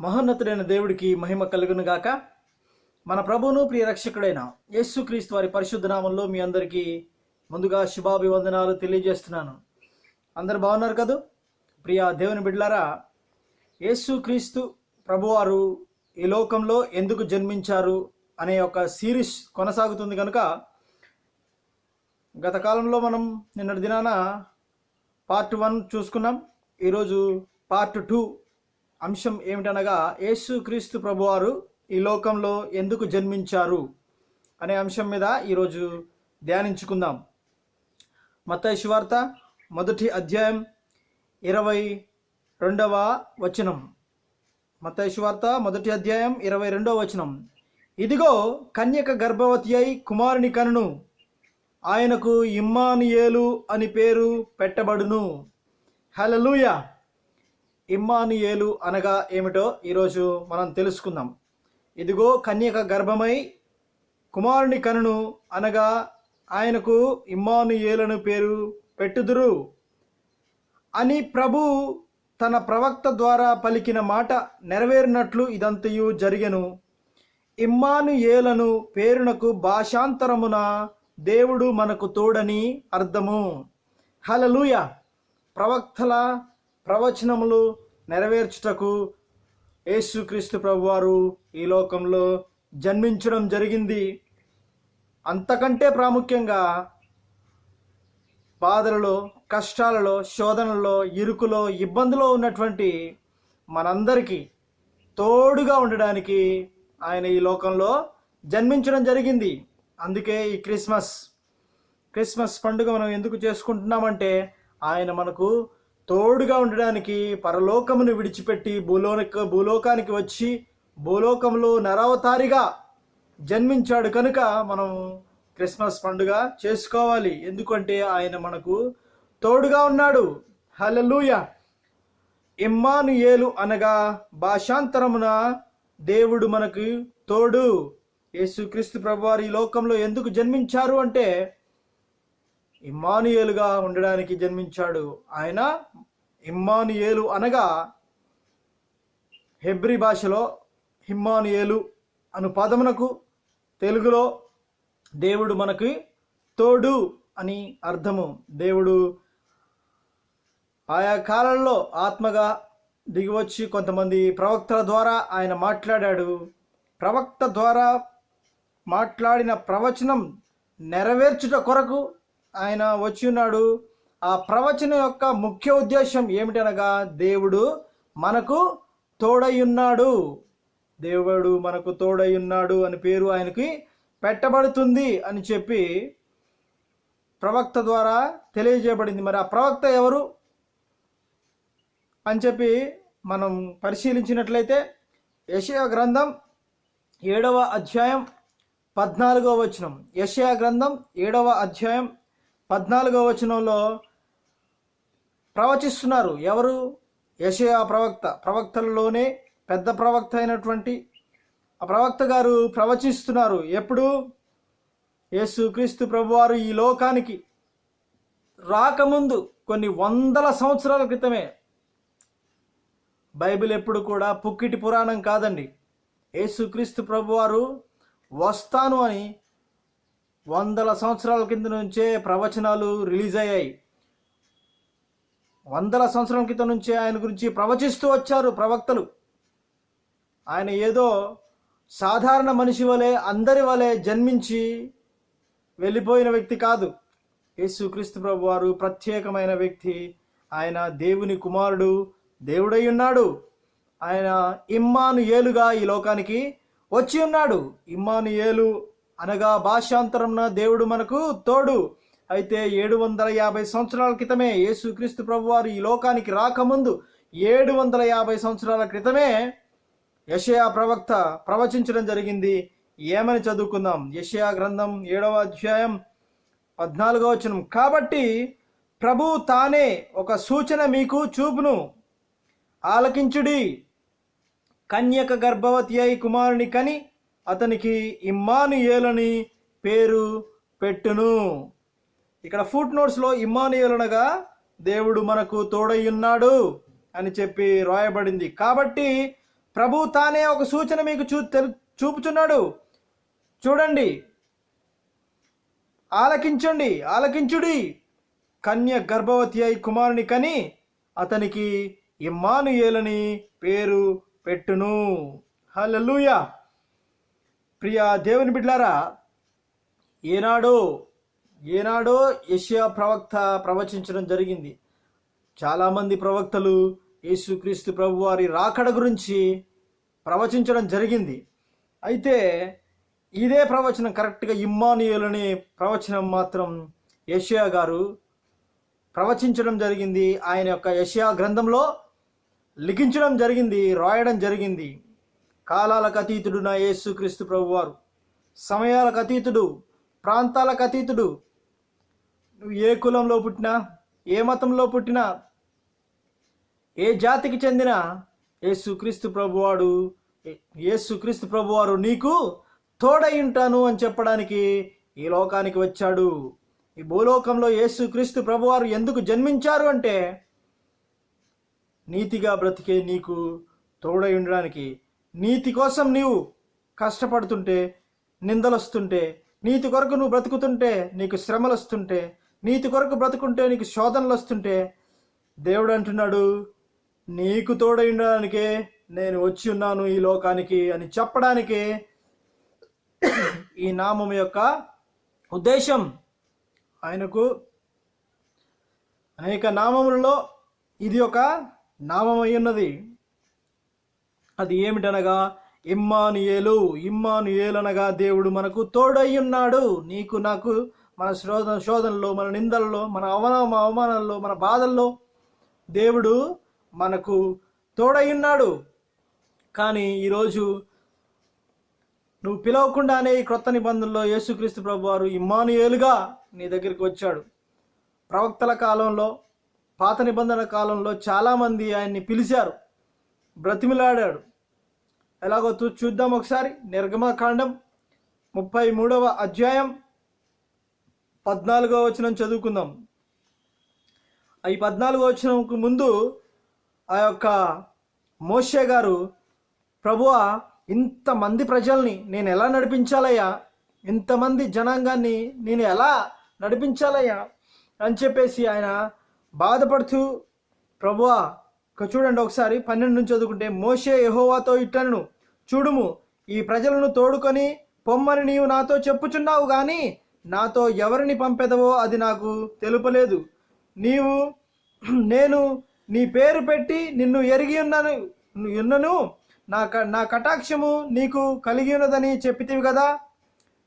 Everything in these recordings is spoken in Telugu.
మహోన్నతుడైన దేవుడికి మహిమ కలుగునుగాక మన ప్రభువును ప్రియ రక్షకుడైన యేసుక్రీస్తు వారి పరిశుద్ధ నామంలో మీ అందరికీ ముందుగా శుభాభివందనాలు తెలియజేస్తున్నాను. అందరు బాగున్నారు కదూ? ప్రియ దేవుని బిడ్డలారా యేసుక్రీస్తు ప్రభువారు ఈ లోకంలో ఎందుకు జన్మించారు అనే ఒక సిరీస్ కొనసాగుతుంది కనుక గత కాలంలో మనం నిన్నటి దినాన పార్ట్ వన్ చూసుకున్నాం. ఈరోజు పార్ట్ టూ అంశం ఏమిటనగా యేసు క్రీస్తు ప్రభువారు ఈ లోకంలో ఎందుకు జన్మించారు అనే అంశం మీద ఈరోజు ధ్యానించుకుందాం. మత శువార్త మొదటి అధ్యాయం ఇరవై రెండవ వచనం. మత శువార్త మొదటి అధ్యాయం ఇరవై రెండవ వచనం. ఇదిగో కన్యక గర్భవతి అయి కుమారుని కనును. ఆయనకు ఇమ్మానియేలు అని పేరు పెట్టబడును. హలలుయా ఇమ్మానుయేలు అనగా ఏమిటో ఈరోజు మనం తెలుసుకుందాం. ఇదిగో కన్యక గర్భమై కుమారుని కనును అనగా ఆయనకు ఇమ్మానుయేలను పేరు పెట్టుదురు. అని ప్రభు తన ప్రవక్త ద్వారా పలికిన మాట నెరవేరినట్లు ఇదంతయు జరిగెను. ఇమ్మానుయేలను పేరునకు భాషాంతరమున దేవుడు మనకు తోడని అర్థము. హలలుయ ప్రవక్తల ప్రవచనములు నెరవేర్చుటకు యేసుక్రీస్తు ప్రభువారు ఈ లోకంలో జన్మించడం జరిగింది. అంతకంటే ప్రాముఖ్యంగా బాధలలో కష్టాలలో శోధనలో ఇరుకులో ఇబ్బందులో ఉన్నటువంటి మనందరికీ తోడుగా ఉండడానికి ఆయన ఈ లోకంలో జన్మించడం జరిగింది. అందుకే ఈ క్రిస్మస్ క్రిస్మస్ పండుగ మనం ఎందుకు చేసుకుంటున్నామంటే ఆయన మనకు తోడుగా ఉండడానికి పరలోకమును విడిచిపెట్టి భూలోక భూలోకానికి వచ్చి భూలోకంలో నరవతారిగా జన్మించాడు కనుక మనం క్రిస్మస్ పండుగ చేసుకోవాలి. ఎందుకంటే ఆయన మనకు తోడుగా ఉన్నాడు. హలలుయ ఇమ్మానుయేలు అనగా భాషాంతరమున దేవుడు మనకు తోడు. యేసుక్రీస్తు ప్రభువారు ఈ లోకంలో ఎందుకు జన్మించారు అంటే ఇమ్మానుయేలుగా ఉండడానికి జన్మించాడు. ఆయన ఇమ్మానుయేలు అనగా హెబ్రి భాషలో హిమ్మానుయేలు అను పదమునకు తెలుగులో దేవుడు మనకి తోడు అని అర్థము. దేవుడు ఆయా కాలంలో ఆత్మగా దిగివచ్చి కొంతమంది ప్రవక్తల ద్వారా ఆయన మాట్లాడాడు. ప్రవక్త ద్వారా మాట్లాడిన ప్రవచనం నెరవేర్చుట కొరకు ఆయన వచ్చి ఉన్నాడు ఆ ప్రవచనం యొక్క ముఖ్య ఉద్దేశం ఏమిటనగా దేవుడు మనకు తోడయ్యున్నాడు. దేవుడు మనకు తోడయ్యున్నాడు అని పేరు ఆయనకి పెట్టబడుతుంది అని చెప్పి ప్రవక్త ద్వారా తెలియజేయబడింది. మరి ఆ ప్రవక్త ఎవరు అని చెప్పి మనం పరిశీలించినట్లయితే యషయా గ్రంథం ఏడవ అధ్యాయం పద్నాలుగో వచనం. యషయా గ్రంథం ఏడవ అధ్యాయం పద్నాలుగో వచనంలో ప్రవచిస్తున్నారు. ఎవరు? యషయా ప్రవక్త. ప్రవక్తలలోనే పెద్ద ప్రవక్త అయినటువంటి ఆ ప్రవక్త గారు ప్రవచిస్తున్నారు. ఎప్పుడు? యేసుక్రీస్తు ప్రభువారు ఈ లోకానికి రాకముందు కొన్ని వందల సంవత్సరాల క్రితమే. బైబిల్ ఎప్పుడు కూడా పుక్కిటి పురాణం కాదండి. యేసుక్రీస్తు ప్రభువారు వస్తాను అని వందల సంవత్సరాల కింద నుంచే ప్రవచనాలు రిలీజ్ అయ్యాయి. వందల సంవత్సరాల క్రితం నుంచే ఆయన గురించి ప్రవచిస్తూ వచ్చారు ప్రవక్తలు. ఆయన ఏదో సాధారణ మనిషి వలె అందరి వలె జన్మించి వెళ్ళిపోయిన వ్యక్తి కాదు. యేసుక్రీస్తు ప్రభు వారు ప్రత్యేకమైన వ్యక్తి. ఆయన దేవుని కుమారుడు దేవుడై ఉన్నాడు. ఆయన ఇమ్మాను ఏలుగా ఈ లోకానికి వచ్చి ఉన్నాడు. ఇమ్మాను ఏలు అనగా భాషాంతరంన దేవుడు మనకు తోడు. అయితే ఏడు వందల యాభై సంవత్సరాల క్రితమే యేసుక్రీస్తు ప్రభు వారు ఈ లోకానికి రాకముందు ఏడు వందల యాభై సంవత్సరాల క్రితమే యషయా ప్రవక్త ప్రవచించడం జరిగింది. ఏమని చదువుకుందాం? యషయా గ్రంథం ఏడవ అధ్యాయం పద్నాలుగో వచనం. కాబట్టి ప్రభు తానే ఒక సూచన మీకు చూపును. ఆలకించుడి. కన్యక గర్భవతి అయి కుమారుని కని అతనికి ఇమ్మానుయేలని పేరు పెట్టును. ఇక్కడ ఫుట్ నోట్స్లో ఇమ్మానుయేలనగా దేవుడు మనకు తోడయ్యున్నాడు అని చెప్పి రాయబడింది. కాబట్టి ప్రభు తానే ఒక సూచన మీకు చూ చూపుచున్నాడు. చూడండి. ఆలకించండి ఆలకించుడి. కన్య గర్భవతి అయి కుమారుని కని అతనికి ఇమ్మానుయేలని పేరు పెట్టును. హల్లెలూయా! ప్రియ దేవుని బిడ్లారా ఏనాడో ఏనాడో యెషయా ప్రవక్త ప్రవచించడం జరిగింది. చాలామంది ప్రవక్తలు యేసుక్రీస్తు ప్రభు వారి రాకడ గురించి ప్రవచించడం జరిగింది. అయితే ఇదే ప్రవచనం కరెక్ట్గా ఇమ్మానుయేల్ అనే ప్రవచనం మాత్రం యషియా గారు ప్రవచించడం జరిగింది. ఆయన యొక్క యషియా గ్రంథంలో లిఖించడం జరిగింది రాయడం జరిగింది. కాలాలకు అతీతుడు నా యేసుక్రీస్తు ప్రభువారు. సమయాలకు అతీతుడు ప్రాంతాలకు అతీతుడు నువ్వు ఏ కులంలో పుట్టినా ఏ మతంలో పుట్టినా ఏ జాతికి చెందిన యేసుక్రీస్తు ప్రభువాడు యేసుక్రీస్తు ప్రభువారు నీకు తోడై ఉంటాను అని చెప్పడానికి ఈ లోకానికి వచ్చాడు. ఈ భూలోకంలో యేసుక్రీస్తు ప్రభువారు ఎందుకు జన్మించారు అంటే నీతిగా బ్రతికే నీకు తోడై ఉండడానికి నీతి కోసం నీవు కష్టపడుతుంటే నిందలు వస్తుంటే నీతి కొరకు నువ్వు బ్రతుకుతుంటే నీకు శ్రమలు వస్తుంటే నీతి కొరకు బ్రతుకుంటే నీకు శోధనలు వస్తుంటే దేవుడు అంటున్నాడు నీకు తోడై ఉండడానికే నేను వచ్చి ఉన్నాను ఈ లోకానికి అని చెప్పడానికి. ఈ నామం యొక్క ఉద్దేశం ఆయనకు అనేక నామములలో ఇది ఒక నామం అయి ఉన్నది. అది ఏమిటనగా ఇమ్మానుయేలు ఇమ్మానుయేలు అనగా దేవుడు మనకు తోడయ్యున్నాడు. నీకు నాకు మన శోధన శోధనలో మన నిందల్లో మన అవన అవమానంలో మన బాధల్లో దేవుడు మనకు తోడయ్యున్నాడు. కానీ ఈరోజు నువ్వు పిలవకుండానే ఈ క్రొత్త నిబంధనలో యేసుక్రీస్తు ప్రభు వారు ఇమ్మానుయేలుగా నీ దగ్గరికి వచ్చాడు. ప్రవక్తల కాలంలో పాత నిబంధన కాలంలో చాలామంది ఆయన్ని పిలిచారు బ్రతిమిలాడాడు. ఎలాగో చూ చూద్దాం ఒకసారి. నిర్గమకాండం ముప్పై మూడవ అధ్యాయం పద్నాలుగో వచనం చదువుకుందాం. ఈ పద్నాలుగో వచనంకు ముందు ఆ యొక్క మోషే గారు ప్రభువా ఇంతమంది ప్రజల్ని నేను ఎలా నడిపించాలయ్యా? ఇంతమంది జనాంగాన్ని నేను ఎలా నడిపించాలయ్యా? అని చెప్పేసి ఆయన బాధపడుతూ ప్రభువా చూడండి ఒకసారి పన్నెండు నుంచి చదువుకుంటే మోషే యహోవాతో ఇట్టను చూడుము ఈ ప్రజలను తోడుకొని పొమ్మని నీవు నాతో చెప్పుచున్నావు గాని నాతో ఎవరిని పంపెదవో అది నాకు తెలుపలేదు. నీవు నేను నీ పేరు పెట్టి నిన్ను ఎరిగి ఉన్నాను ఉన్నను. నా క నా కటాక్షము నీకు కలిగి ఉన్నదని చెప్పితివి కదా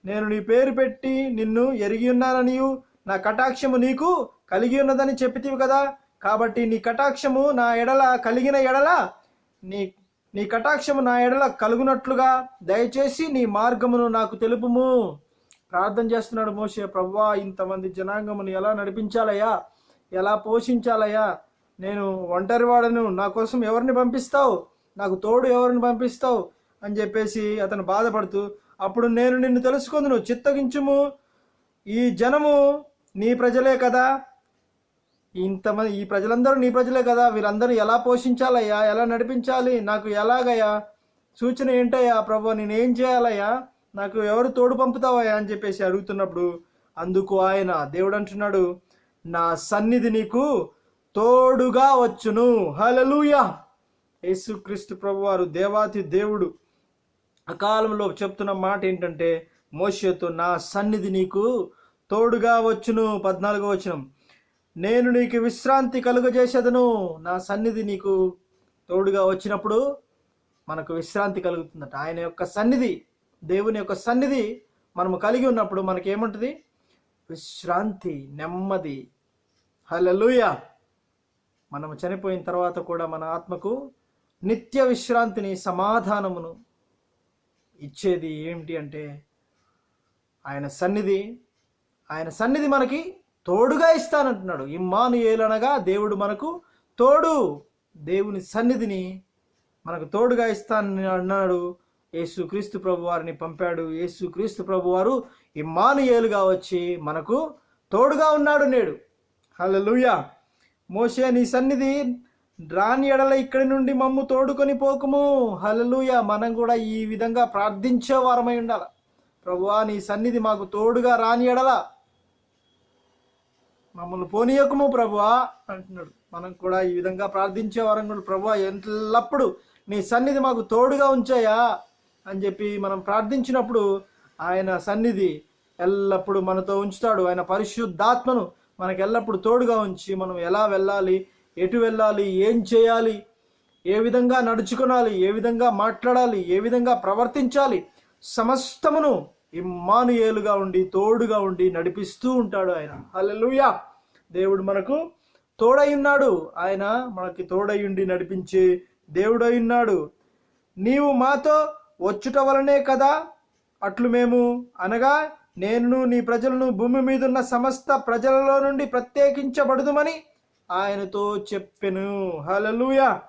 నేను నీ పేరు పెట్టి నిన్ను ఎరిగి ఉన్నాననియు నా కటాక్షము నీకు కలిగి ఉన్నదని చెప్పితివి కదా కాబట్టి నీ కటాక్షము నా ఎడల కలిగిన ఎడల నీ నీ కటాక్షము నా ఎడల కలుగునట్లుగా దయచేసి నీ మార్గమును నాకు తెలుపుము. ప్రార్థన చేస్తున్నాడు మోసే ప్రవ్వా ఇంతమంది జనాంగమును ఎలా నడిపించాలయ్యా? ఎలా పోషించాలయ్యా? నేను ఒంటరివాడను నా కోసం ఎవరిని పంపిస్తావు? నాకు తోడు ఎవరిని పంపిస్తావు? అని చెప్పేసి అతను బాధపడుతూ అప్పుడు నేను నిన్ను తెలుసుకుందును చిత్తగించుము. ఈ జనము నీ ప్రజలే కదా ఇంతమంది ఈ ప్రజలందరూ నీ ప్రజలే కదా. వీళ్ళందరూ ఎలా పోషించాలయ్యా? ఎలా నడిపించాలి? నాకు ఎలాగయ్యా? సూచన ఏంటయ్యా ప్రభు? నేనేం చేయాలయ్యా? నాకు ఎవరు తోడు పంపుతావయ్యా అని చెప్పేసి అడుగుతున్నప్పుడు అందుకు ఆయన దేవుడు అంటున్నాడు నా సన్నిధి నీకు తోడుగా వచ్చును. హలలుయా యేసుక్రీస్తు ప్రభు వారు దేవాతి దేవుడు. అకాలంలో చెప్తున్న మాట ఏంటంటే మోషతో నా సన్నిధి నీకు తోడుగా వచ్చును. పద్నాలుగో వచనం. నేను నీకు విశ్రాంతి కలుగజేసేదను. నా సన్నిధి నీకు తోడుగా వచ్చినప్పుడు మనకు విశ్రాంతి కలుగుతుందట. ఆయన యొక్క సన్నిధి దేవుని యొక్క సన్నిధి మనము కలిగి ఉన్నప్పుడు మనకేముంటుంది? విశ్రాంతి నెమ్మది. హలలుయ మనము చనిపోయిన తర్వాత కూడా మన ఆత్మకు నిత్య విశ్రాంతిని సమాధానమును ఇచ్చేది ఏమిటి అంటే ఆయన సన్నిధి. ఆయన సన్నిధి మనకి తోడుగా ఇస్తానంటున్నాడు. ఇమ్మానుయేలనగా దేవుడు మనకు తోడు. దేవుని సన్నిధిని మనకు తోడుగా ఇస్తానని అన్నాడు. యేసుక్రీస్తు ప్రభు వారిని పంపాడు. యేసుక్రీస్తు ప్రభు వారు ఇమ్మానుయేలుగా వచ్చి మనకు తోడుగా ఉన్నాడు నేడు. హల్లెలూయా! మోషే నీ సన్నిధి రాని ఎడల ఇక్కడి నుండి మమ్ము తోడుకొని పోకుము. హల్లెలూయా! మనం కూడా ఈ విధంగా ప్రార్థించే వారమై ఉండాలి. ప్రభువా నీ సన్నిధి మాకు తోడుగా రాని ఎడల మమ్మల్ని పోనీయకుము ప్రభువా అంటున్నాడు. మనం కూడా ఈ విధంగా ప్రార్థించే వారం కూడా ప్రభువా ఎల్లప్పుడు నీ సన్నిధి మాకు తోడుగా ఉంచాయా అని చెప్పి మనం ప్రార్థించినప్పుడు ఆయన సన్నిధి ఎల్లప్పుడూ మనతో ఉంచుతాడు. ఆయన పరిశుద్ధాత్మను మనకు ఎల్లప్పుడు తోడుగా ఉంచి మనం ఎలా వెళ్ళాలి ఎటు వెళ్ళాలి ఏం చేయాలి ఏ విధంగా నడుచుకోవాలి ఏ విధంగా మాట్లాడాలి ఏ విధంగా ప్రవర్తించాలి సమస్తమును ఇమ్మానుయేలుగా ఉండి తోడుగా ఉండి నడిపిస్తూ ఉంటాడు ఆయన. హల్లెలూయా! దేవుడు మనకు తోడై ఉన్నాడు. ఆయన మనకి తోడై ఉండి నడిపించే దేవుడై ఉన్నాడు. నీవు మాతో వచ్చుట వలనే కదా అట్లు మేము అనగా నేను నీ ప్రజలను భూమి మీద ఉన్న సమస్త ప్రజలలో నుండి ప్రత్యేకించబడుదుమని ఆయనతో చెప్పెను. హలలుయా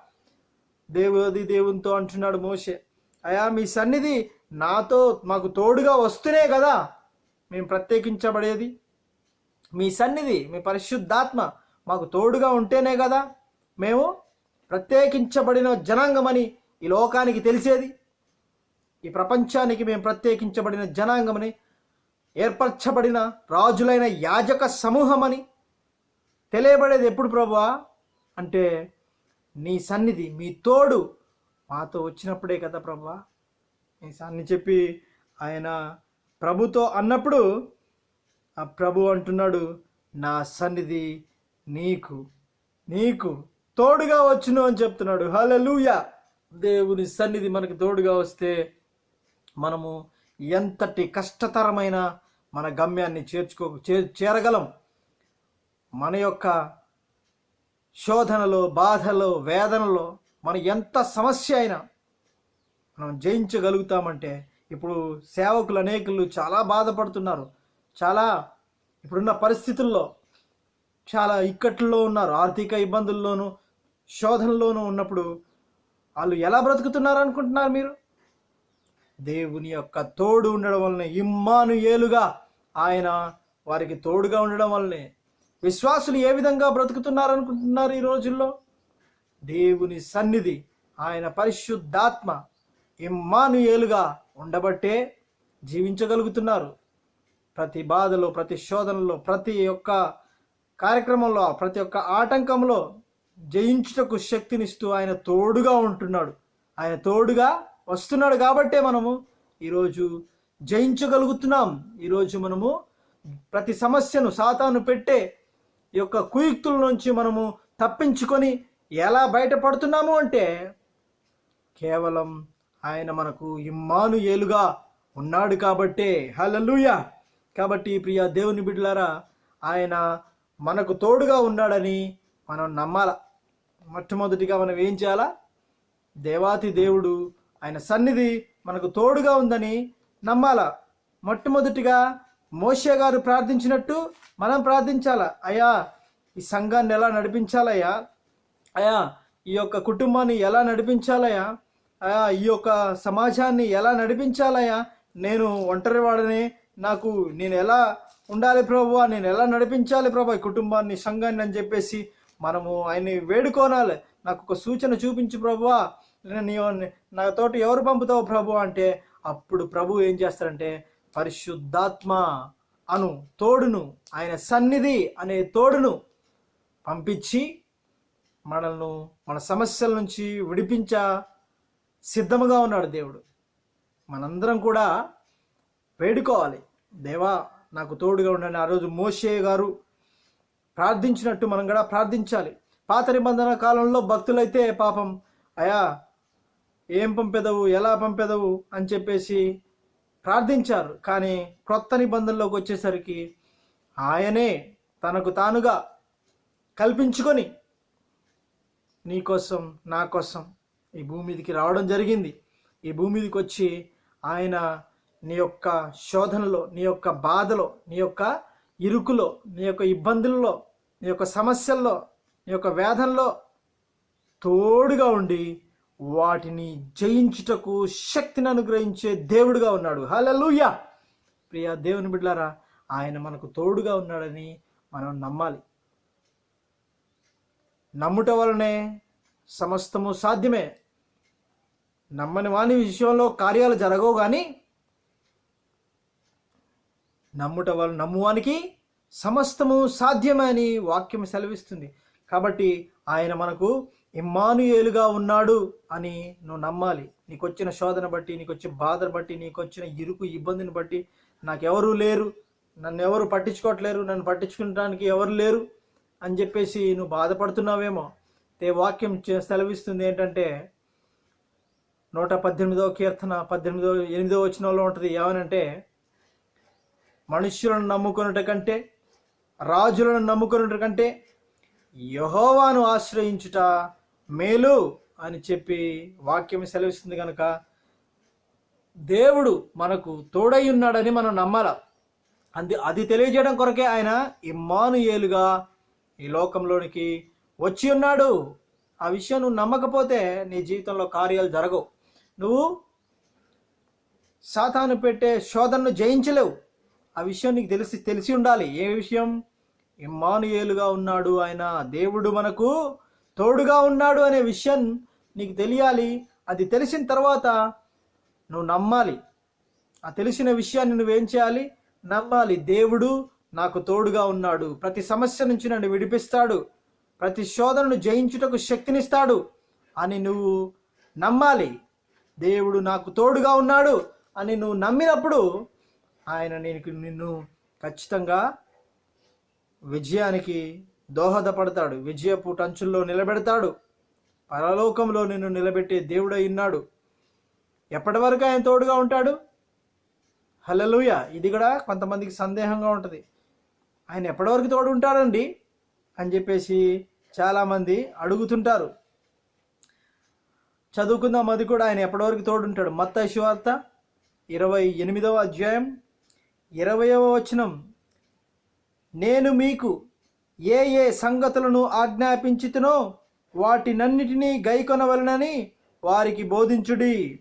దేవుది దేవునితో అంటున్నాడు మోషే. అయా మీ సన్నిధి నాతో మాకు తోడుగా వస్తూనే కదా మేము ప్రత్యేకించబడేది. మీ సన్నిధి మీ పరిశుద్ధాత్మ మాకు తోడుగా ఉంటేనే కదా మేము ప్రత్యేకించబడిన జనాంగమని ఈ లోకానికి తెలిసేది. ఈ ప్రపంచానికి మేము ప్రత్యేకించబడిన జనాంగమని ఏర్పరచబడిన రాజులైన యాజక సమూహమని తెలియబడేది ఎప్పుడు ప్రభువా? అంటే నీ సన్నిధి మీ తోడు మాతో వచ్చినప్పుడే కదా ప్రభువా. అని చెప్పి ఆయన ప్రభుతో అన్నప్పుడు ఆ ప్రభు అంటున్నాడు నా సన్నిధి నీకు నీకు తోడుగా వచ్చును అని చెప్తున్నాడు. హలలుయ దేవుని సన్నిధి మనకు తోడుగా వస్తే మనము ఎంతటి కష్టతరమైన మన గమ్యాన్ని చేర్చుకో చే చేరగలం. మన యొక్క శోధనలో బాధలో వేదనలో మన ఎంత సమస్య అయినా మనం జయించగలుగుతామంటే ఇప్పుడు సేవకులు అనేకులు చాలా బాధపడుతున్నారు. చాలా ఇప్పుడున్న పరిస్థితుల్లో చాలా ఇక్కట్లో ఉన్నారు. ఆర్థిక ఇబ్బందుల్లోనూ శోధనలోనూ ఉన్నప్పుడు వాళ్ళు ఎలా బ్రతుకుతున్నారు అనుకుంటున్నారు మీరు? దేవుని యొక్క తోడు ఉండడం వల్లనే ఇమ్మాను ఏలుగా ఆయన వారికి తోడుగా ఉండడం వల్లనే విశ్వాసులు ఏ విధంగా బ్రతుకుతున్నారు అనుకుంటున్నారు ఈ రోజుల్లో? దేవుని సన్నిధి ఆయన పరిశుద్ధాత్మ ఇమ్మానుయేలుగా ఉండబట్టే జీవించగలుగుతున్నారు. ప్రతి బాధలో ప్రతి శోధనలో ప్రతి ఒక్క కార్యక్రమంలో ప్రతి ఒక్క ఆటంకంలో జయించుటకు శక్తినిస్తూ ఆయన తోడుగా ఉంటున్నాడు. ఆయన తోడుగా వస్తున్నాడు కాబట్టే మనము ఈరోజు జయించగలుగుతున్నాం. ఈరోజు మనము ప్రతి సమస్యను సాతాను పెట్టే ఈ యొక్క కుయుక్తుల నుంచి మనము తప్పించుకొని ఎలా బయటపడుతున్నాము అంటే కేవలం ఆయన మనకు ఇమ్మాను ఏలుగా ఉన్నాడు కాబట్టే. హలలుయ కాబట్టి ప్రియ దేవుని బిడ్డలారా ఆయన మనకు తోడుగా ఉన్నాడని మనం నమ్మాల? మొట్టమొదటిగా మనం ఏం చేయాలా? దేవాతి దేవుడు ఆయన సన్నిధి మనకు తోడుగా ఉందని నమ్మాల? మొట్టమొదటిగా మోషే గారు ప్రార్థించినట్టు మనం ప్రార్థించాలా? అయ్యా ఈ సంఘాన్ని ఎలా నడిపించాలయ్యా? అయ్యా ఈ యొక్క కుటుంబాన్ని ఎలా నడిపించాలయ్యా? ఈ యొక్క సమాజాన్ని ఎలా నడిపించాలయ్యా? నేను ఒంటరి వాడని నాకు నేను ఎలా ఉండాలి ప్రభు నేను ఎలా నడిపించాలి ప్రభు ఈ కుటుంబాన్ని సంఘాన్ని అని చెప్పేసి మనము ఆయన్ని వేడుకోనాలి. నాకు ఒక సూచన చూపించు ప్రభువా. నీ నాతోటి ఎవరు పంపుతావు ప్రభు అంటే అప్పుడు ప్రభు ఏం చేస్తారంటే పరిశుద్ధాత్మ అను తోడును ఆయన సన్నిధి అనే తోడును పంపించి మనల్ని మన సమస్యల నుంచి విడిపించ సిద్ధముగా ఉన్నాడు దేవుడు. మనందరం కూడా వేడుకోవాలి. దేవా నాకు తోడుగా ఉండండి. ఆ రోజు మోషే గారు ప్రార్థించినట్టు మనం కూడా ప్రార్థించాలి. పాత నిబంధన కాలంలో భక్తులైతే పాపం అయా ఏం పంపెదవు? ఎలా పంపెదవు? అని చెప్పేసి ప్రార్థించారు. కానీ క్రొత్త నిబంధనలోకి వచ్చేసరికి ఆయనే తనకు తానుగా కల్పించుకొని నీ కోసం నా కోసం ఈ భూమి మీదకి రావడం జరిగింది. ఈ భూమి మీదకి వచ్చి ఆయన నీ యొక్క శోధనలో నీ యొక్క బాధలో నీ యొక్క ఇరుకులో నీ యొక్క ఇబ్బందుల్లో నీ యొక్క సమస్యల్లో నీ యొక్క వేదనలో తోడుగా ఉండి వాటిని జయించుటకు శక్తిని అనుగ్రహించే దేవుడుగా ఉన్నాడు. హల్లెలూయా! ప్రియ దేవుని బిడ్డలారా ఆయన మనకు తోడుగా ఉన్నాడని మనం నమ్మాలి. నమ్ముట వలనే సమస్తము సాధ్యమే. నమ్మని వాని విషయంలో కార్యాలు జరగవు కానీ నమ్ముట వాళ్ళు నమ్మువానికి సమస్తము సాధ్యమని వాక్యం సెలవిస్తుంది. కాబట్టి ఆయన మనకు ఇమ్మానుయేలుగా ఉన్నాడు అని నువ్వు నమ్మాలి. నీకు వచ్చిన శోధన బట్టి నీకు వచ్చిన బాధను బట్టి నీకు వచ్చిన ఇరుకు ఇబ్బందిని బట్టి నాకెవరూ లేరు. నన్ను ఎవరు పట్టించుకోవట్లేరు. నన్ను పట్టించుకోవడానికి ఎవరు లేరు అని చెప్పేసి నువ్వు బాధపడుతున్నావేమో. తే వాక్యం సెలవిస్తుంది ఏంటంటే నూట పద్దెనిమిదవ కీర్తన పద్దెనిమిదో ఎనిమిదో వచనంలో ఉంటుంది ఏమనంటే మనుష్యులను నమ్ముకున్నట కంటే రాజులను నమ్ముకున్నట కంటే యహోవాను ఆశ్రయించుట మేలు అని చెప్పి వాక్యం సెలవిస్తుంది కనుక దేవుడు మనకు తోడై ఉన్నాడని మనం నమ్మాల. అంది అది తెలియజేయడం కొరకే ఆయన ఇమ్మానుయేలుగా ఈ లోకంలోనికి వచ్చి ఉన్నాడు. ఆ విషయం నువ్వు నమ్మకపోతే నీ జీవితంలో కార్యాలు జరగవు. నువ్వు సాతాను పెట్టే శోధనను జయించలేవు. ఆ విషయం నీకు తెలిసి తెలిసి ఉండాలి. ఏ విషయం? ఇమ్మానుయేలుగా ఉన్నాడు ఆయన. దేవుడు మనకు తోడుగా ఉన్నాడు అనే విషయం నీకు తెలియాలి. అది తెలిసిన తర్వాత నువ్వు నమ్మాలి. ఆ తెలిసిన విషయాన్ని నువ్వేం చేయాలి? నమ్మాలి. దేవుడు నాకు తోడుగా ఉన్నాడు. ప్రతి సమస్య నుంచి నన్ను విడిపిస్తాడు. ప్రతి శోధనను జయించుటకు శక్తినిస్తాడు అని నువ్వు నమ్మాలి. దేవుడు నాకు తోడుగా ఉన్నాడు అని నువ్వు నమ్మినప్పుడు ఆయన నీకు నిన్ను ఖచ్చితంగా విజయానికి దోహదపడతాడు. విజయపు టంచుల్లో నిలబెడతాడు. పరలోకంలో నిన్ను నిలబెట్టే దేవుడై ఉన్నాడు. ఎప్పటి వరకు ఆయన తోడుగా ఉంటాడు? హలలుయ ఇది కూడా కొంతమందికి సందేహంగా ఉంటుంది. ఆయన ఎప్పటి వరకు తోడు ఉంటాడండి అని చెప్పేసి చాలామంది అడుగుతుంటారు. చదువుకుందాం అది కూడా ఆయన ఎప్పటివరకు తోడుంటాడు? మత్త శివార్త ఇరవై ఎనిమిదవ అధ్యాయం ఇరవయవ వచనం. నేను మీకు ఏ ఏ సంగతులను ఆజ్ఞాపించుతునో వాటినన్నిటినీ గైకొనవలనని వారికి బోధించుడి.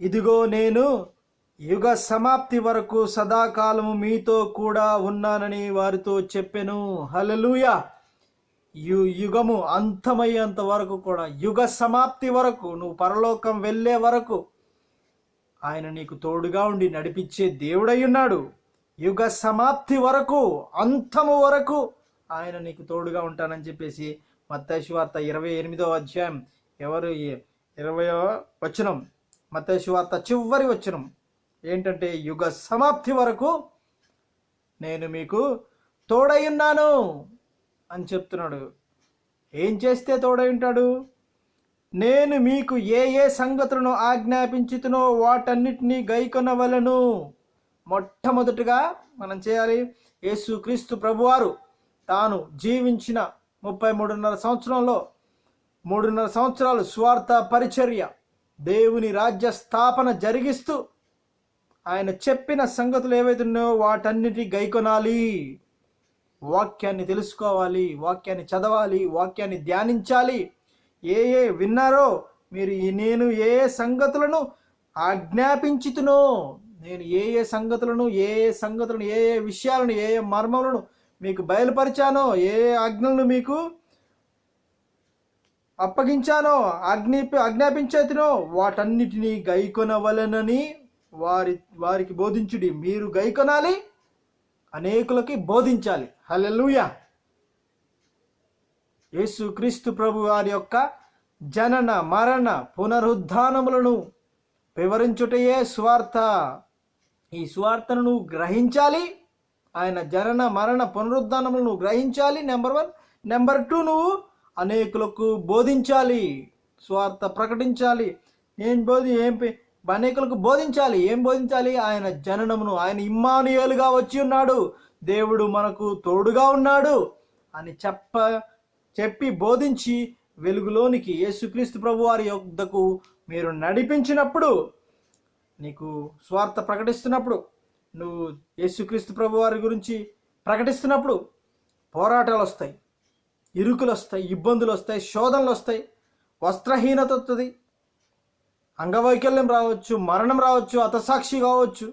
ఇదిగో నేను యుగ సమాప్తి వరకు సదాకాలము మీతో కూడా ఉన్నానని వారితో చెప్పెను. హలలుయా యు యుగము అంతమయ్యేంత వరకు కూడా యుగ సమాప్తి వరకు నువ్వు పరలోకం వెళ్ళే వరకు ఆయన నీకు తోడుగా ఉండి నడిపించే దేవుడై ఉన్నాడు యుగ సమాప్తి వరకు అంతము వరకు ఆయన నీకు తోడుగా ఉంటానని చెప్పేసి మత్తయి వార్త ఇరవై ఎనిమిదో అధ్యాయం ఎవరు ఇరవయో వచనం మత్తయి వార్త చివరి వచనం ఏంటంటే యుగ సమాప్తి వరకు నేను మీకు తోడై ఉన్నాను అని చెప్తున్నాడు. ఏం చేస్తే తోడై ఉంటాడు? నేను మీకు ఏ ఏ సంగతులను ఆజ్ఞాపించుతునో వాటన్నిటినీ గైకొనవలను. మొట్టమొదటిగా మనం చేయాలి యేసుక్రీస్తు ప్రభువారు తాను జీవించిన ముప్పై మూడున్నర సంవత్సరంలో మూడున్నర సంవత్సరాలు స్వార్థ పరిచర్య దేవుని రాజ్య స్థాపన జరిగిస్తూ ఆయన చెప్పిన సంగతులు ఏవైతే ఉన్నాయో వాటన్నిటి గైకొనాలి. వాక్యాన్ని తెలుసుకోవాలి వాక్యాన్ని చదవాలి వాక్యాన్ని ధ్యానించాలి. ఏ ఏ విన్నారో మీరు నేను ఏ ఏ సంగతులను ఆజ్ఞాపించుతునో నేను ఏ ఏ సంగతులను ఏ ఏ సంగతులను ఏ ఏ విషయాలను ఏ ఏ మర్మములను మీకు బయలుపరిచానో ఏ ఏ ఆజ్ఞలను మీకు అప్పగించానో ఆజ్ఞ ఆజ్ఞాపించేతినో వాటన్నిటినీ గైకొనవలనని వారి వారికి బోధించుడి. మీరు గైకొనాలి అనేకులకి బోధించాలి. హల్లెలూయా. యేసుక్రీస్తు ప్రభు వారి యొక్క జనన మరణ పునరుద్ధానములను వివరించుటయే స్వార్థ ఈ స్వార్థను నువ్వు గ్రహించాలి. ఆయన జనన మరణ పునరుద్ధానములను నువ్వు గ్రహించాలి. Number one. నెంబర్ టూ నువ్వు అనేకులకు బోధించాలి. స్వార్థ ప్రకటించాలి. ఏం బోధి ఏం పే- అనేకులకు బోధించాలి. ఏం బోధించాలి? ఆయన జననమును ఆయన ఇమ్మానుయేలుగా వచ్చి ఉన్నాడు. దేవుడు మనకు తోడుగా ఉన్నాడు అని చెప్ప చెప్పి బోధించి వెలుగులోనికి యేసుక్రీస్తు ప్రభు వారి యొద్దకు మీరు నడిపించినప్పుడు నీకు స్వార్థ ప్రకటిస్తున్నప్పుడు నువ్వు యేసుక్రీస్తు ప్రభు వారి గురించి ప్రకటిస్తున్నప్పుడు పోరాటాలు వస్తాయి ఇరుకులు వస్తాయి ఇబ్బందులు వస్తాయి శోధనలు వస్తాయి వస్త్రహీనత వస్తుంది అంగవైకల్యం రావచ్చు మరణం రావచ్చు అతసాక్షి కావచ్చు.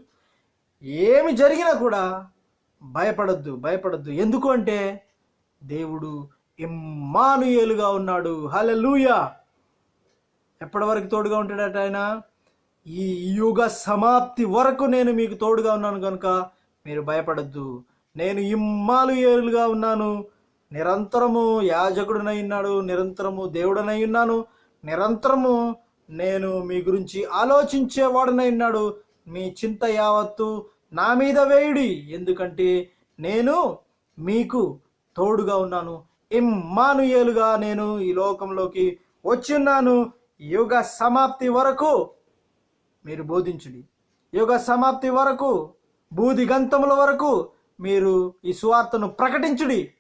ఏమి జరిగినా కూడా భయపడద్దు భయపడద్దు. ఎందుకు అంటే దేవుడు ఇమ్మానుయేలుగా ఉన్నాడు. హల్లెలూయా! ఎప్పటి వరకు తోడుగా ఉంటాడట ఆయన? ఈ యుగ సమాప్తి వరకు నేను మీకు తోడుగా ఉన్నాను కనుక మీరు భయపడద్దు. నేను ఇమ్మానుయేలుగా ఉన్నాను. నిరంతరము యాజకుడినై ఉన్నాడు నిరంతరము దేవుడనై ఉన్నాను. నిరంతరము నేను మీ గురించి ఆలోచించేవాడనై ఉన్నాడు. మీ చింత యావత్తు నా మీద వేయుడి. ఎందుకంటే నేను మీకు తోడుగా ఉన్నాను. ఇమ్మానుయేలుగా నేను ఈ లోకంలోకి వచ్చిన్నాను యుగ సమాప్తి వరకు మీరు బోధించుడి. యుగ సమాప్తి వరకు బూది గంతముల వరకు మీరు ఈ సువార్తను ప్రకటించుడి.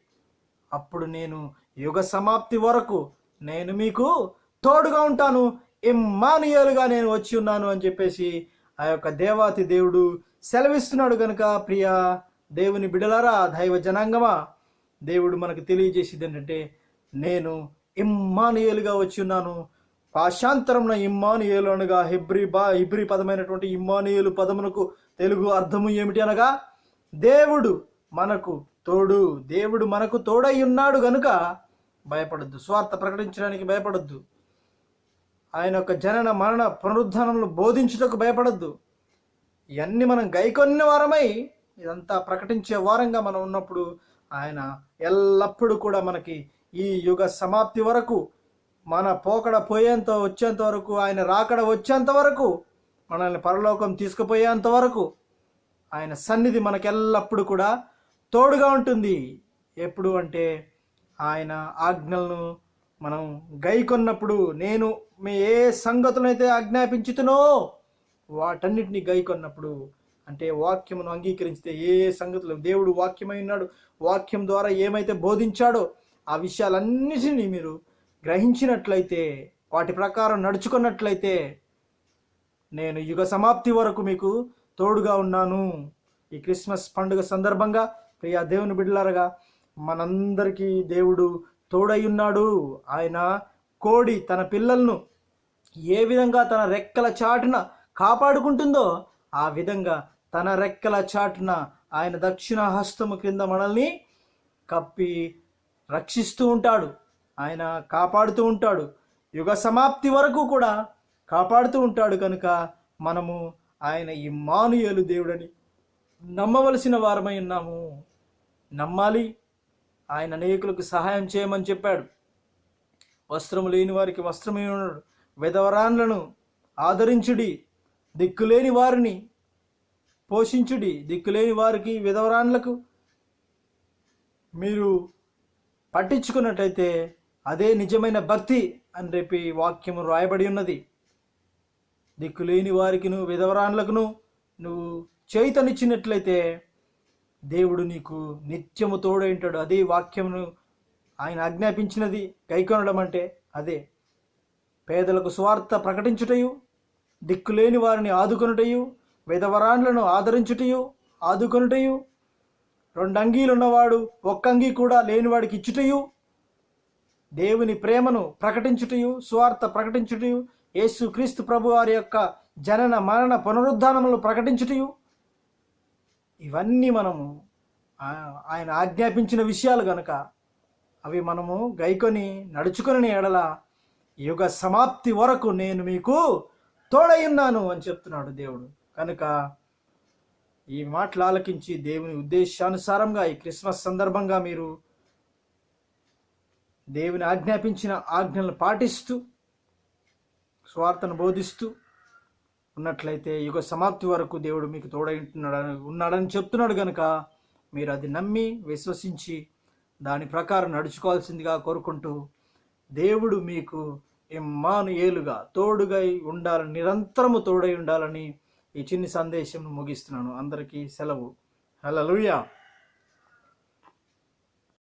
అప్పుడు నేను యుగ సమాప్తి వరకు నేను మీకు తోడుగా ఉంటాను. ఇమ్మానుయేలుగా నేను వచ్చి ఉన్నాను అని చెప్పేసి ఆ యొక్క దేవాతి దేవుడు సెలవిస్తున్నాడు కనుక ప్రియ దేవుని బిడలరా దైవ జనాంగమా దేవుడు మనకు తెలియజేసేది ఏంటంటే నేను ఇమ్మానుయేలుగా వచ్చి ఉన్నాను. పాశాంతరంలో ఇమ్మానుయేలు అనగా హిబ్రి బా హిబ్రి పదమైనటువంటి ఇమ్మానుయేలు పదమునకు తెలుగు అర్థము ఏమిటి అనగా దేవుడు మనకు తోడు దేవుడు మనకు తోడై ఉన్నాడు గనుక భయపడద్దు. స్వార్థ ప్రకటించడానికి భయపడద్దు. ఆయన యొక్క జనన మరణ పునరుద్ధానంలో బోధించుటకు భయపడద్దు. ఇవన్నీ మనం గైకొన్న వారమై ఇదంతా ప్రకటించే వారంగా మనం ఉన్నప్పుడు ఆయన ఎల్లప్పుడూ కూడా మనకి ఈ యుగ సమాప్తి వరకు మన పోకడ పోయేంత వచ్చేంత వరకు ఆయన రాకడ వచ్చేంత వరకు మనల్ని పరలోకం తీసుకుపోయేంత వరకు ఆయన సన్నిధి మనకెల్లప్పుడు కూడా తోడుగా ఉంటుంది. ఎప్పుడు అంటే ఆయన ఆజ్ఞలను మనం గై కొన్నప్పుడు నేను మీ ఏ సంగతులైతే ఆజ్ఞాపించుతునో వాటన్నిటిని గై కొన్నప్పుడు అంటే వాక్యమును అంగీకరించితే ఏ ఏ సంగతులు దేవుడు వాక్యమై ఉన్నాడు వాక్యం ద్వారా ఏమైతే బోధించాడో ఆ విషయాలన్నిటినీ మీరు గ్రహించినట్లయితే వాటి ప్రకారం నడుచుకున్నట్లయితే నేను యుగ సమాప్తి వరకు మీకు తోడుగా ఉన్నాను. ఈ క్రిస్మస్ పండుగ సందర్భంగా ప్రియా దేవుని బిడ్డలారగా మనందరికీ దేవుడు తోడయ్యున్నాడు. ఆయన కోడి తన పిల్లలను ఏ విధంగా తన రెక్కల చాటున కాపాడుకుంటుందో ఆ విధంగా తన రెక్కల చాటున ఆయన దక్షిణ హస్తము క్రింద మనల్ని కప్పి రక్షిస్తూ ఉంటాడు. ఆయన కాపాడుతూ ఉంటాడు. యుగ సమాప్తి వరకు కూడా కాపాడుతూ ఉంటాడు కనుక మనము ఆయన ఇమ్మానుయేలు దేవుడని నమ్మవలసిన వారమై ఉన్నాము. నమ్మాలి. ఆయన అనేకులకు సహాయం చేయమని చెప్పాడు. వస్త్రము లేని వారికి వస్త్రం ఉన్నాడు. విధవరాన్లను ఆదరించుడి. దిక్కులేని వారిని పోషించుడి. దిక్కులేని వారికి విధవరాన్లకు మీరు పట్టించుకున్నట్టయితే అదే నిజమైన భక్తి అని రేపి వాక్యము రాయబడి ఉన్నది. దిక్కులేని వారికిను విధవరాన్లకును నువ్వు చేతనిచ్చినట్లయితే దేవుడు నీకు నిత్యము తోడైంటాడు. అదే వాక్యమును ఆయన ఆజ్ఞాపించినది గైకొనడం అంటే అదే. పేదలకు స్వార్థ ప్రకటించుటయు దిక్కులేని వారిని ఆదుకొనుటయు విధవరాన్లను ఆదరించుటయు ఆదుకొనుటయు రెండు అంగీలు ఉన్నవాడు ఒక్క అంగీ కూడా లేనివాడికి ఇచ్చుటయు దేవుని ప్రేమను ప్రకటించుటయు స్వార్థ ప్రకటించుటయు యేసు క్రీస్తు ప్రభు వారి యొక్క జనన మరణ పునరుద్ధానములు ప్రకటించుటయు ఇవన్నీ మనము ఆయన ఆజ్ఞాపించిన విషయాలు గనుక అవి మనము గైకొని నడుచుకొని ఎడల యుగ సమాప్తి వరకు నేను మీకు తోడయున్నాను అని చెప్తున్నాడు దేవుడు. కనుక ఈ మాటలు ఆలకించి దేవుని ఉద్దేశానుసారంగా ఈ క్రిస్మస్ సందర్భంగా మీరు దేవుని ఆజ్ఞాపించిన ఆజ్ఞలను పాటిస్తూ స్వార్థను బోధిస్తూ ఉన్నట్లయితే యుగ సమాప్తి వరకు దేవుడు మీకు తోడైంటున్నాడని ఉన్నాడని చెప్తున్నాడు కనుక మీరు అది నమ్మి విశ్వసించి దాని ప్రకారం నడుచుకోవాల్సిందిగా కోరుకుంటూ దేవుడు మీకు ఇమ్మానుయేలుగా తోడుగా ఉండాలని నిరంతరము తోడై ఉండాలని ఈ చిన్ని సందేశం ముగిస్తున్నాను. అందరికీ సెలవు. హలో